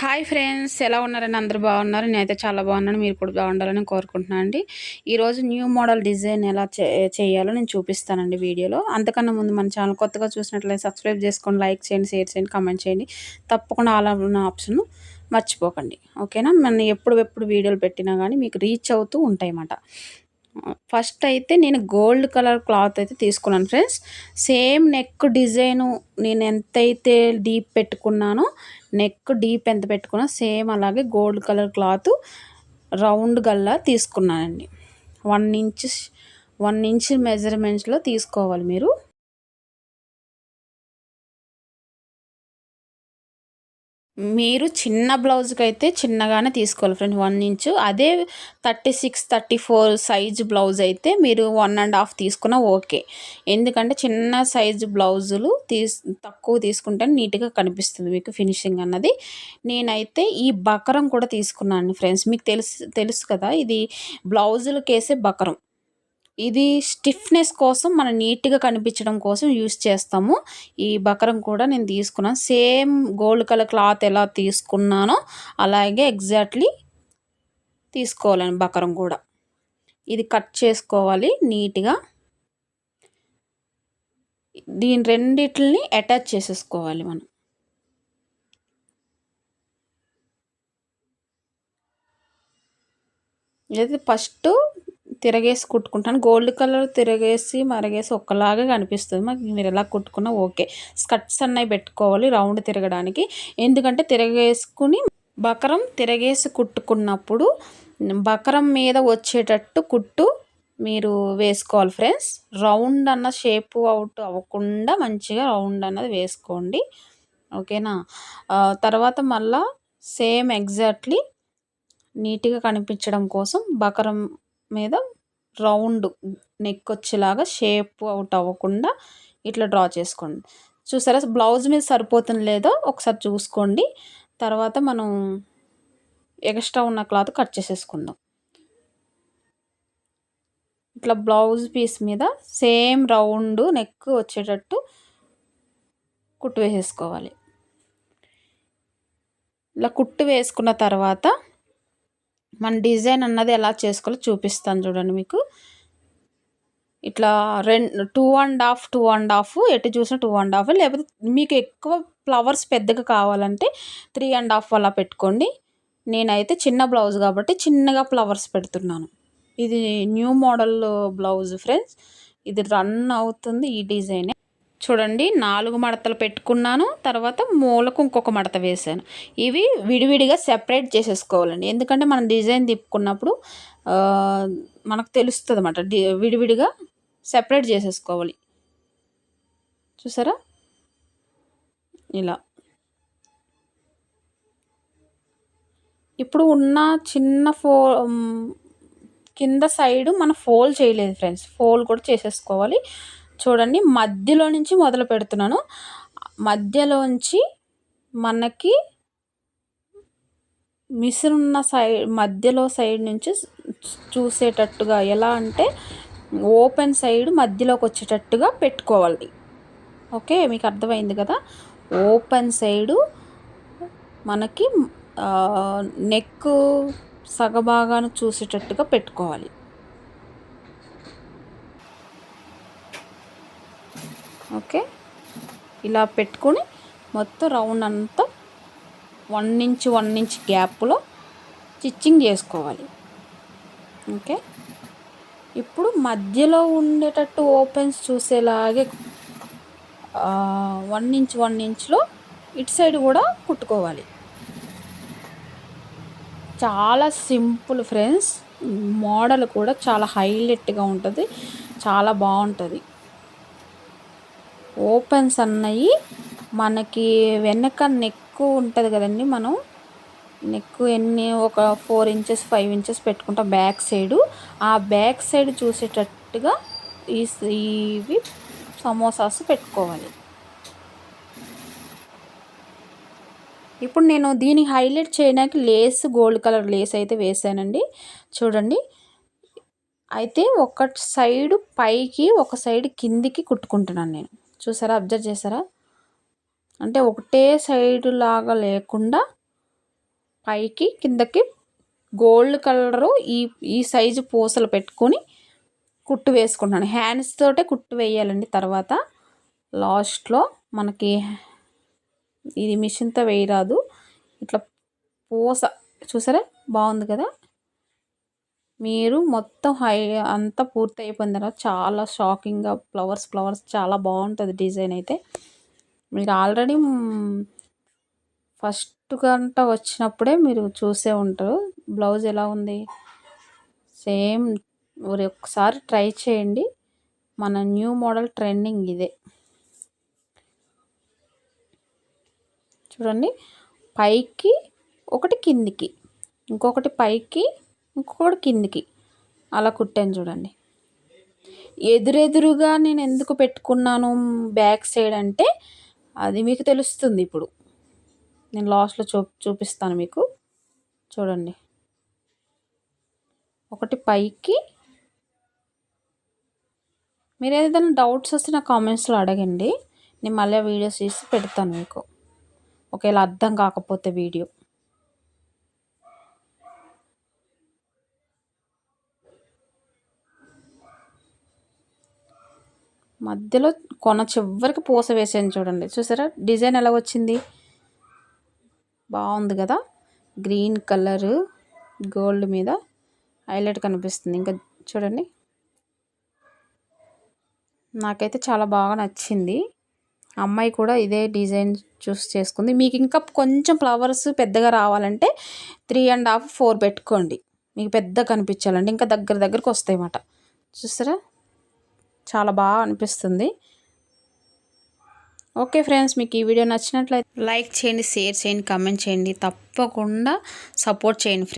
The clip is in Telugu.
హాయ్ ఫ్రెండ్స్ ఎలా ఉన్నారని అందరూ బాగున్నారు. నేనైతే చాలా బాగున్నాను. మీరు కూడా బాగుండాలని కోరుకుంటున్నాను అండి. ఈరోజు న్యూ మోడల్ డిజైన్ ఎలా చేయాలో నేను చూపిస్తానండి వీడియోలో. అంతకన్నా ముందు మన ఛానల్ కొత్తగా చూసినట్లయితే సబ్స్క్రైబ్ చేసుకొని లైక్ చేయండి షేర్ చేయండి కామెంట్ చేయండి. తప్పకుండా అలా ఉన్న ఆప్షన్ మర్చిపోకండి. ఓకేనా మన ఎప్పుడు ఎప్పుడు వీడియోలు పెట్టినా కానీ మీకు రీచ్ అవుతూ ఉంటాయి అన్నమాట ఫస్ట్ అయితే నేను గోల్డ్ కలర్ క్లాత్ అయితే తీసుకున్నాను ఫ్రెండ్స్. సేమ్ నెక్ డిజైను నేను ఎంతైతే డీప్ పెట్టుకున్నానో నెక్ డీప్ ఎంత పెట్టుకున్నా సేమ్ అలాగే గోల్డ్ కలర్ క్లాత్ రౌండ్ గల్లా తీసుకున్నానండి. వన్ ఇంచ్ వన్ ఇంచ్ మెజర్మెంట్స్లో తీసుకోవాలి మీరు. మీరు చిన్న బ్లౌజ్కి అయితే చిన్నగానే తీసుకోవాలి ఫ్రెండ్స్ వన్ ఇంచ్. అదే thirty six thirty four size blouse అయితే మీరు వన్ అండ్ హాఫ్ తీసుకున్న ఓకే. ఎందుకంటే చిన్న సైజు బ్లౌజులు తీస్ తక్కువ తీసుకుంటే నీట్గా కనిపిస్తుంది మీకు ఫినిషింగ్ అన్నది. నేనైతే ఈ బకరం కూడా తీసుకున్నాను ఫ్రెండ్స్. మీకు తెలుసు తెలుసు కదా ఇది బ్లౌజులకి వేసే బకరం. ఇది స్టిఫ్నెస్ కోసం మనం నీట్గా కనిపించడం కోసం యూస్ చేస్తాము. ఈ బకరం కూడా నేను తీసుకున్నాను. సేమ్ గోల్డ్ కలర్ క్లాత్ ఎలా తీసుకున్నానో అలాగే ఎగ్జాక్ట్లీ తీసుకోవాలని బకరం కూడా. ఇది కట్ చేసుకోవాలి నీట్గా. దీని రెండిటిని అటాచ్ చేసేసుకోవాలి మనం. ఇది ఫస్ట్ తిరగేసి కుట్టుకుంటాను. గోల్డ్ కలర్ తిరగేసి మరగేసి ఒక్కలాగే కనిపిస్తుంది. మాకు మీరు ఎలా కుట్టుకున్నా ఓకే. స్కర్ట్స్ అన్నవి పెట్టుకోవాలి రౌండ్ తిరగడానికి. ఎందుకంటే తిరగేసుకుని బకరం తిరగేసి కుట్టుకున్నప్పుడు బకరం మీద వచ్చేటట్టు కుట్టు మీరు వేసుకోవాలి ఫ్రెండ్స్. రౌండ్ అన్న షేపు అవుట్ అవ్వకుండా మంచిగా రౌండ్ అన్నది వేసుకోండి. ఓకేనా? తర్వాత మళ్ళా సేమ్ ఎగ్జాక్ట్లీ నీట్గా కనిపించడం కోసం బకరం మీద రౌండ్ నెక్ వచ్చేలాగా షేప్ అవుట్ అవ్వకుండా ఇట్లా డ్రా చేసుకోండి. చూసారా? బ్లౌజ్ మీద సరిపోతుంది లేదో ఒకసారి చూసుకోండి. తర్వాత మనం ఎక్స్ట్రా ఉన్న క్లాత్ కట్ చేసేసుకుందాం. ఇట్లా బ్లౌజ్ పీస్ మీద సేమ్ రౌండ్ నెక్ వచ్చేటట్టు కుట్టు వేసేసుకోవాలి. ఇలా కుట్టు వేసుకున్న తర్వాత మన డిజైన్ అన్నది ఎలా చేసుకోవాలో చూపిస్తాను చూడండి మీకు. ఇట్లా రెండు two and half two and half ఎటు చూసినా టూ అండ్ హాఫ్ లేకపోతే మీకు ఎక్కువ ఫ్లవర్స్ పెద్దగా కావాలంటే త్రీ అండ్ హాఫ్ అలా పెట్టుకోండి. నేనైతే చిన్న బ్లౌజ్ కాబట్టి చిన్నగా ఫ్లవర్స్ పెడుతున్నాను. ఇది న్యూ మోడల్ బ్లౌజ్ ఫ్రెండ్స్. ఇది రన్ అవుతుంది ఈ డిజైనే చూడండి నాలుగు మడతలు పెట్టుకున్నాను తర్వాత మూలకు ఇంకొక మడత వేసాను ఇవి విడివిడిగా సెపరేట్ చేసేసుకోవాలండి. ఎందుకంటే మనం డిజైన్ తిప్పుకున్నప్పుడు మనకు తెలుస్తుంది అన్నమాట విడివిడిగా సెపరేట్ చేసేసుకోవాలి. చూసారా? ఇలా. ఇప్పుడు ఉన్న చిన్న ఫో కింద సైడ్ మనం ఫోల్ చేయలేదు ఫ్రెండ్స్. ఫోల్ కూడా చేసేసుకోవాలి. చూడండి మధ్యలో నుంచి మొదలు పెడుతున్నాను. మధ్యలోంచి మనకి మిషన్ సైడ్ మధ్యలో సైడ్ నుంచి చూసేటట్టుగా ఎలా అంటే ఓపెన్ సైడ్ మధ్యలోకి వచ్చేటట్టుగా పెట్టుకోవాలి. ఓకే మీకు అర్థమైంది కదా? ఓపెన్ సైడు మనకి నెక్ సగభాగాను చూసేటట్టుగా పెట్టుకోవాలి. ఓకే. ఇలా పెట్టుకొని మొత్తం రౌండ్ అంతా వన్ ఇంచ్ వన్ ఇంచ్ గ్యాప్లో స్టిచ్చింగ్ చేసుకోవాలి. ఓకే. ఇప్పుడు మధ్యలో ఉండేటట్టు ఓపెన్స్ చూసేలాగే వన్ ఇంచ్ వన్ ఇంచ్లో ఇటు సైడ్ కూడా కుట్టుకోవాలి. చాలా సింపుల్ ఫ్రెండ్స్. మోడల్ కూడా చాలా హైలైట్గా ఉంటుంది. చాలా బాగుంటుంది. ఓపెన్స్ అన్నవి మనకి వెనక నెక్ ఉంటుంది కదండి మనం. నెక్ ఎన్ని? ఒక ఫోర్ ఇంచెస్ ఫైవ్ ఇంచెస్ పెట్టుకుంటాం బ్యాక్ సైడు. ఆ బ్యాక్ సైడ్ చూసేటట్టుగా ఈ ఇవి సమోసాస్ పెట్టుకోవాలి. ఇప్పుడు నేను దీన్ని హైలైట్ చేయడానికి లేస్ గోల్డ్ కలర్ లేస్ అయితే వేసానండి. చూడండి. అయితే ఒక సైడు పైకి ఒక సైడ్ కిందికి కుట్టుకుంటున్నాను నేను. చూసారా? అబ్జర్వ్ చేసారా అంటే ఒకటే సైడ్ లాగా లేకుండా పైకి కిందకి గోల్డ్ కలరు ఈ ఈ సైజు పూసలు పెట్టుకొని కుట్టు వేసుకుంటున్నాను. హ్యాండ్స్ తోటే కుట్టు వేయాలండి తర్వాత. లాస్ట్లో మనకి ఇది మిషన్తో వేయరాదు. ఇట్లా పూస చూసారా? బాగుంది కదా? మీరు మొత్తం హై అంతా పూర్తి అయిపోయిన తర్వాత చాలా షాకింగ్గా ఫ్లవర్స్ ఫ్లవర్స్ చాలా బాగుంటుంది డిజైన్ అయితే. మీరు ఆల్రెడీ ఫస్ట్ గంట వచ్చినప్పుడే మీరు చూసే ఉంటారు. బ్లౌజ్ ఎలా ఉంది? సేమ్ మరి ఒకసారి ట్రై చేయండి. మన న్యూ మోడల్ ట్రెండింగ్ ఇదే. చూడండి. పైకి ఒకటి కిందికి ఇంకొకటి పైకి ఇంకొకటి కిందికి. అలా కుట్టాను చూడండి. ఎదురెదురుగా నేను ఎందుకు పెట్టుకున్నాను బ్యాక్ సైడ్ అంటే అది మీకు తెలుస్తుంది ఇప్పుడు. నేను లాస్ట్లో చూ చూపిస్తాను మీకు. చూడండి. ఒకటి పైకి. మీరు ఏదైనా డౌట్స్ వస్తే నా కామెంట్స్లో అడగండి. నేను మళ్ళీ వీడియోస్ తీసి పెడతాను మీకు. ఒకవేళ అర్థం కాకపోతే వీడియో. మధ్యలో కొన చివరికి పూస వేసాను చూడండి. చూసారా? డిజైన్ ఎలా వచ్చింది? బాగుంది కదా? గ్రీన్ కలరు గోల్డ్ మీద హైలైట్ కనిపిస్తుంది. ఇంకా చూడండి. నాకైతే చాలా బాగా నచ్చింది. అమ్మాయి కూడా ఇదే డిజైన్ చూస్ చేసుకుంది. మీకు ఇంకా కొంచెం ఫ్లవర్స్ పెద్దగా రావాలంటే త్రీ అండ్ హాఫ్ ఫోర్ పెట్టుకోండి. మీకు పెద్ద కనిపించాలండి ఇంకా దగ్గర దగ్గరకు వస్తాయి అన్నమాట చూసారా? చాలా బాగా అనిపిస్తుంది. ఓకే ఫ్రెండ్స్ మీకు ఈ వీడియో నచ్చినట్లయితే లైక్ చేయండి షేర్ చేయండి కామెంట్ చేయండి. తప్పకుండా సపోర్ట్ చేయండి